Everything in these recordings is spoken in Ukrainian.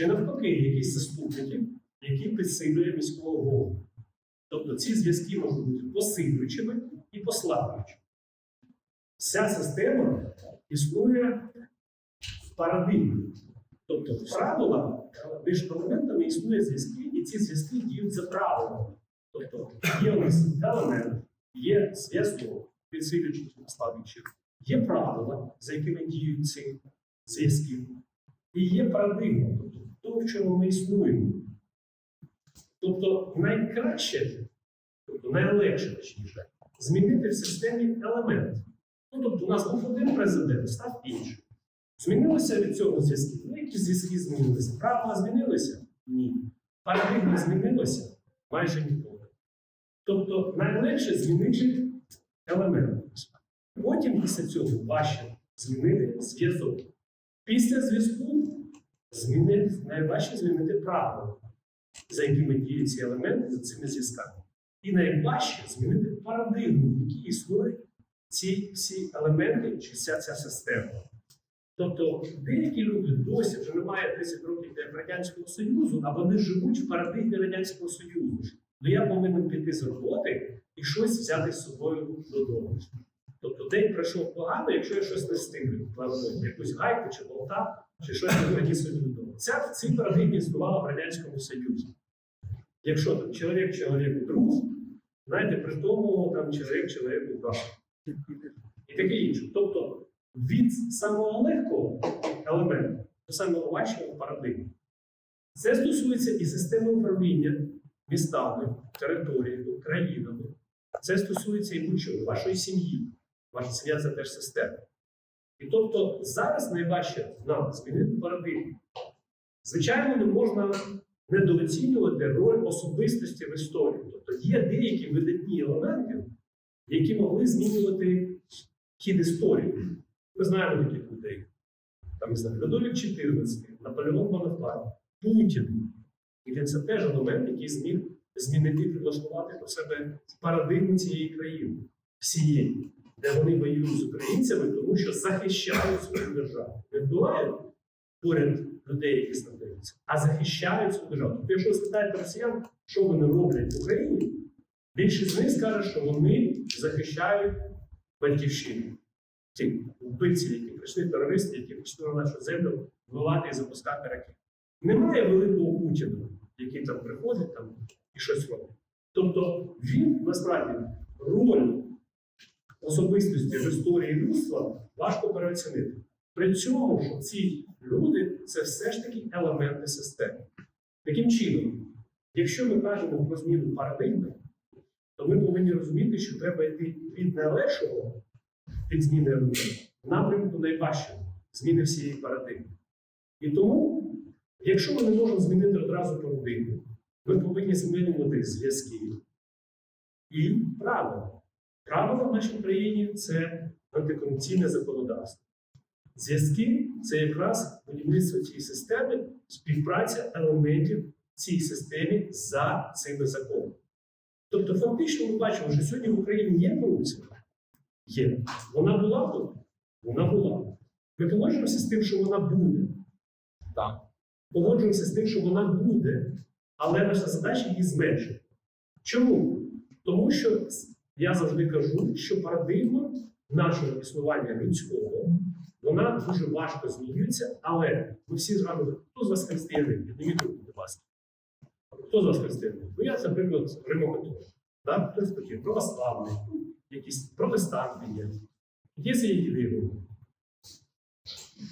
чи навпаки якісь заступники, які підсилює міського голову. Тобто ці зв'язки можуть бути посилюючими і послаблюючими. Вся система існує в парадигмі. Тобто, правила між елементами існує зв'язки, і ці зв'язки діють за правилами. Тобто є у нас елемент, є зв'язок, підсилюючий і послаблюючий, є правила, за якими діють ці зв'язки, і є парадигма, тобто то, в чому ми існуємо. Тобто найкраще, тобто найлегше, точніше, змінити в системі елемент. Ну, тобто, у нас був один президент, став інший. Змінилося від цього зв'язки? Ну, які зв'язки змінилися? Правила змінилися? Ні. Парадигма змінилася? Майже ніколи. Тобто найлегше змінити елемент. Потім після цього важче змінити зв'язок. Після зв'язку змінити, найважче змінити правила, за якими діють ці елементи, за цими зв'язками. І найважче змінити парадигму, в якій існують ці всі елементи чи вся ця система. Тобто деякі люди досі вже немає 10 років як Радянського Союзу, а вони живуть в парадигмі Радянського Союзу. Ну я повинен піти з роботи і щось взяти з собою додому. Тобто день пройшов погано, якщо я щось не встигну, якусь гайку чи болта, чи щось приніс додому. Ця в цій парадигмі існувала в Радянському Союзі. Якщо там чоловік чоловіку друг, знаєте, при тому там чоловік чоловіку брат. І таке інше. Тобто від самого легкого елементу до самого важчого парадигми. Це стосується і системи управління містами, територіями, країнами. Це стосується і будь-чого, вашої сім'ї. Ваша сім'я це теж система. І тобто зараз найважче нам змінити парадигму. Звичайно, не можна недооцінювати роль особистості в історії. Тобто є деякі видатні елементи, які могли змінювати хід історії. Ми знаємо таких людей. Там, не знаю, Людовік XIV, Наполеон Бонапарт, Путін. І це теж елемент, який зміг змінити і підлаштувати до себе парадигму цієї країни, всієї, де вони воюють з українцями, тому що захищають свою державу. Не вбивають поряд людей, які знаходяться, а захищають свою державу. Тобто, якщо спитаєте росіян, що вони роблять в Україні, більшість з них скаже, що вони захищають батьківщину. Ті вбивці, які прийшли, терористи, які прийшли на нашу землю вбивати і запускати ракети. Немає великого Путіна, який там приходить там, і щось робить. Тобто він насправді роль особистості в історії людства важко переоцінити. При цьому, що ці люди це все ж таки елементи системи. Таким чином, якщо ми кажемо про зміну парадигми, то ми повинні розуміти, що треба йти від найлегшого від зміни елементу в напрямку найважчого зміни всієї парадигми. І тому, якщо ми не можемо змінити одразу парадигму, ми повинні змінювати зв'язки і правила. Правила в нашій країні це антикорупційне законодавство. Зв'язки це якраз будівництво цієї системи, співпраця елементів цій системі за цими законами. Тобто, фактично, ми бачимо, що сьогодні в Україні є корупція. Є. Вона була тут? Вона була. Ми погоджуємося з тим, що вона буде. Так. Погоджуємося з тим, що вона буде, але наша задача її зменшити. Чому? Тому що я завжди кажу, що парадигма нашого існування людського, вона дуже важко змінюється, але ми всі згадуємо, хто з вас християнин? Підніміть руку, будь ласка. Хто з вас християнин? Ну, я, наприклад, римокатолик. Так? Хтось такий православний, якісь протестанти є. Є віри.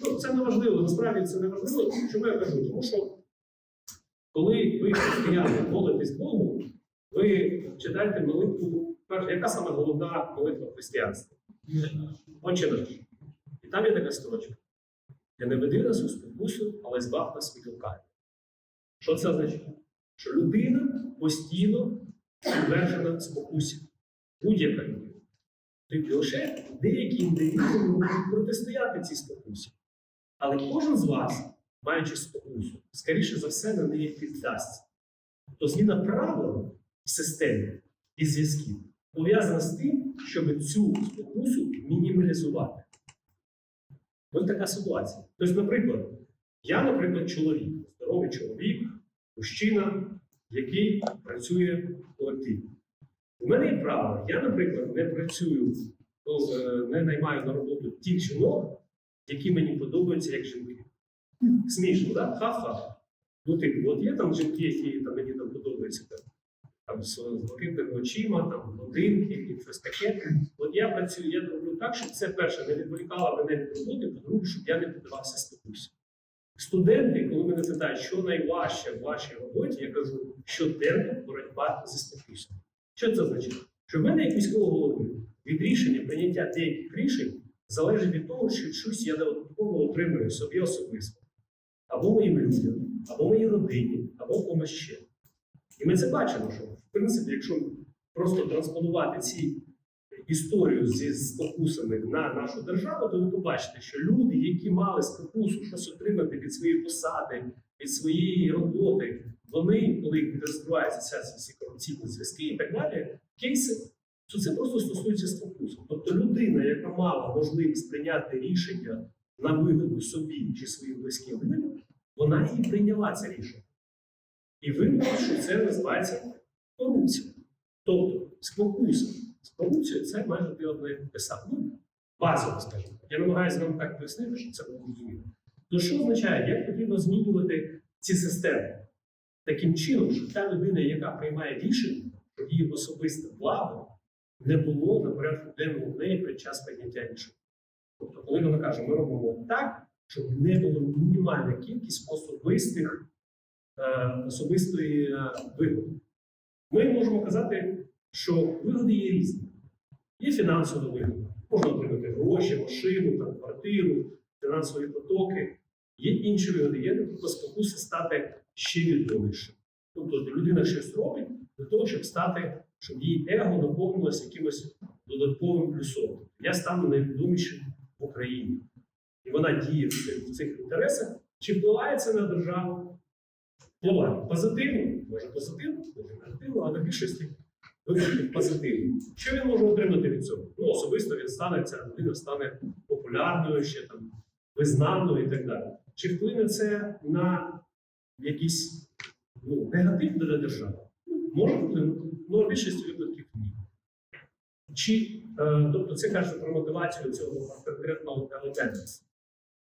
Ну, це не важливо, насправді це не важливо. Чому я кажу? Тому що коли ви християни молитесь Богу, ви читаєте молитву, перше, яка саме головна молитва християнства? Отче наш. І там є така строчка. Я не веди нас у спокусу, але збав нас від лукаві. Що це означає? Що людина постійно підтверджена спокусі. Будь-яка людина. Тобто лише деякі індивіди можуть протистояти цій спокусі. Але кожен з вас, маючи спокусу, скоріше за все на неї піддасться. Тобто зміна правил в системі і зв'язків пов'язана з тим, щоб цю спокусу мінімалізувати. Ось така ситуація. Тобто, наприклад, я, наприклад, чоловік, здоровий чоловік, мужчина, який працює в колективі. У мене є право, я, наприклад, не працюю, ну, е, не наймаю на роботу тих жінок, які мені подобаються як жінки. Смішно, так? Ха-ха. Ну, типу, от є там жінки, які там, мені там подобаються там, з блакитними очима, там блондинки і щось таке. От я працюю, я роблю так, щоб це перше не відволікало мене від роботи, по-друге, щоб я не піддавався спокусі. Студенти, коли мене питають, що найважче в вашій роботі, я кажу, щоденна боротьба зі спокусом. Що це означає? Що в мене як міського голови від рішення прийняття деяких рішень залежить від того, що щось я додатково отримую собі особисто, або моїм людям, або моїй родині, або комусь ще. І ми це бачимо, що в принципі, якщо просто транспонувати ці історію зі спокусами на нашу державу, то ви побачите, що люди, які мали спокусу щось отримати від своєї посади, від своєї роботи, вони, коли розкриваються ці корупційні зв'язки і так далі, кейси, то це просто стосується спокусу. Тобто людина, яка мала можливість прийняти рішення на вигоду собі чи своїм близьким людям, вона і прийняла це рішення. І виявилося, що це називається. Тобто спокуса з це майже ти одне саме. Ну, базово, скажімо. Я намагаюся вам так пояснити, щоб це було зрозуміло. То що означає, як потрібно змінювати ці системи таким чином, щоб та людина, яка приймає рішення, щоб її особисте благо не було на порядку денному в неї під час прийняття рішень. Тобто, коли вона каже, ми робимо так, щоб не було мінімальна кількість особистих е, особистої е, вигоди. Ми можемо казати, що вигоди є різні. Є фінансова вигода. Можна отримати гроші, машину, там, квартиру, фінансові потоки. Є інші вигоди, є наприклад, спокуси стати ще відомішим. Тобто людина щось робить для того, щоб стати, щоб її его наповнилося якимось додатковим плюсом. Я стану найвідомішим в Україні. І вона діє в цих- інтересах, чи впливає це на державу? Впливає позитивно, може позитивно, може негативно, а на більшості випадків позитивно. Що він може отримати від цього? Ну, особисто він стане, ця людина стане популярною, ще там визнаною і так далі. Чи вплине це на якісь ну, негатив для держави? Ну, Може вплинути, але в більшості випадків ні. Чи, е, тобто це каже про мотивацію цього конкретного елементу.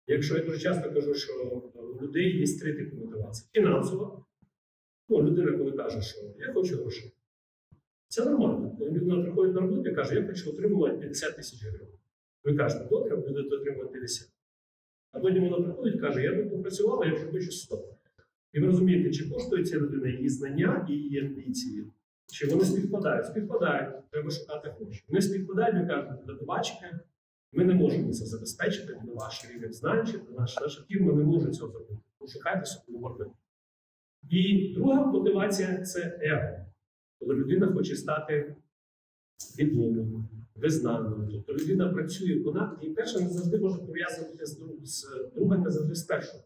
Якщо я дуже часто кажу, що у людей є три типи мотивації: фінансова. Ну, людина, коли каже, що я хочу грошей. Це нормально. Коли людина приходить на роботу і каже, я хочу отримувати 50 тисяч гривень. Ви кажете, добре, будете отримувати 50. А потім вона приходить і каже, я тут попрацювала, я вже хочу 100. І ви розумієте, чи коштує ця людина її знання і її амбіції, чи вони співпадають? Співпадають, треба шукати гроші. Вони співпадають, ми кажемо, до побачення, ми не можемо це забезпечити на ваш рівень знань, чи на наш, наша фірма не може цього зробити. Пошукайте собі можливо. І друга мотивація це его. Коли людина хоче стати відомою, визнаною. Тобто людина працює вона, і перша не завжди може пов'язувати з, друг- з другим, не завжди з першим.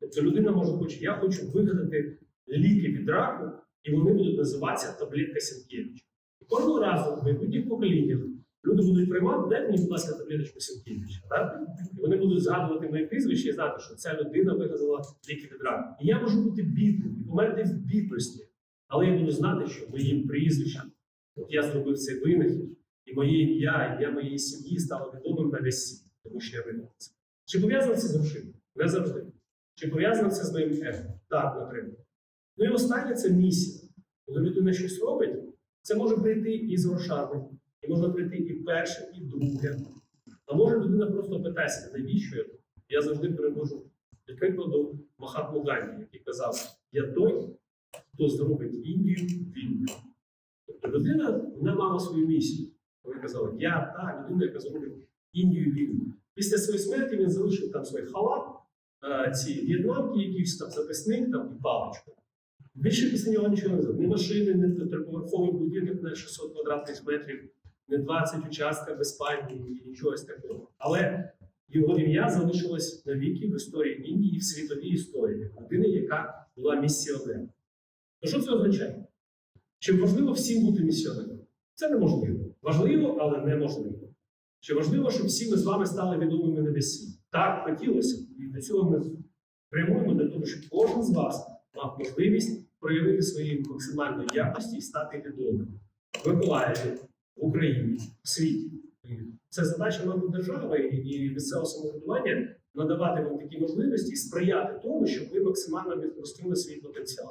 Тобто людина може хоче, я хочу вигадати ліки від раку, і вони будуть називатися таблетка Сенкевича. І кожного разу в майбутніх поколіннях люди будуть приймати, дайте мені, будь ласка, таблеточку Сенкевича. Так? І вони будуть згадувати моє прізвище і знати, що ця людина вигадала ліки від раку. І я можу бути бідним і померти в бідності, але я буду знати, що моїм прізвищем, от я зробив цей винахід, і моє ім'я, ім'я моєї сім'ї стало відомим на весь світ, тому що я це. Чи пов'язано це з грошима? Не завжди. Чи пов'язано це з моїм его? Так, наприклад. Ну і останнє це місія. Коли людина щось робить, це може прийти і з грошами, і може прийти і перше, і друге. А може людина просто питається, навіщо я тут? Я завжди перевожу від прикладу Махатму Ганді, який казав: я той, хто зробить Індію вільною. Тобто людина вона мала свою місію. Вона казала, я та людина, яка зробить Індію вільною. Після своєї смерті він залишив там свій халат, е, ці в'єтнамки, якийсь там записник там, і паличку. Більше після нього нічого не зробив. Ні машини, ні триповерховий будинок на 600 квадратних метрів, не 20 участка без спальні і нічогось такого. Але його ім'я залишилось навіки в історії Індії, в світовій історії, як людини, яка була місіонером. То що це означає? Чи важливо всім бути місіонером? Це неможливо. Важливо, але неможливо. Чи важливо, щоб всі ми з вами стали відомими на весь світ? Так, хотілося. І до цього ми Прямуємо для того, щоб кожен з вас мав можливість проявити свої максимальної якості і стати відомим в Миколаєві, в Україні, в світі. Це задача мабуть, держави і місцевого самоврядування надавати вам такі можливості і сприяти тому, щоб ви максимально відростили свій потенціал.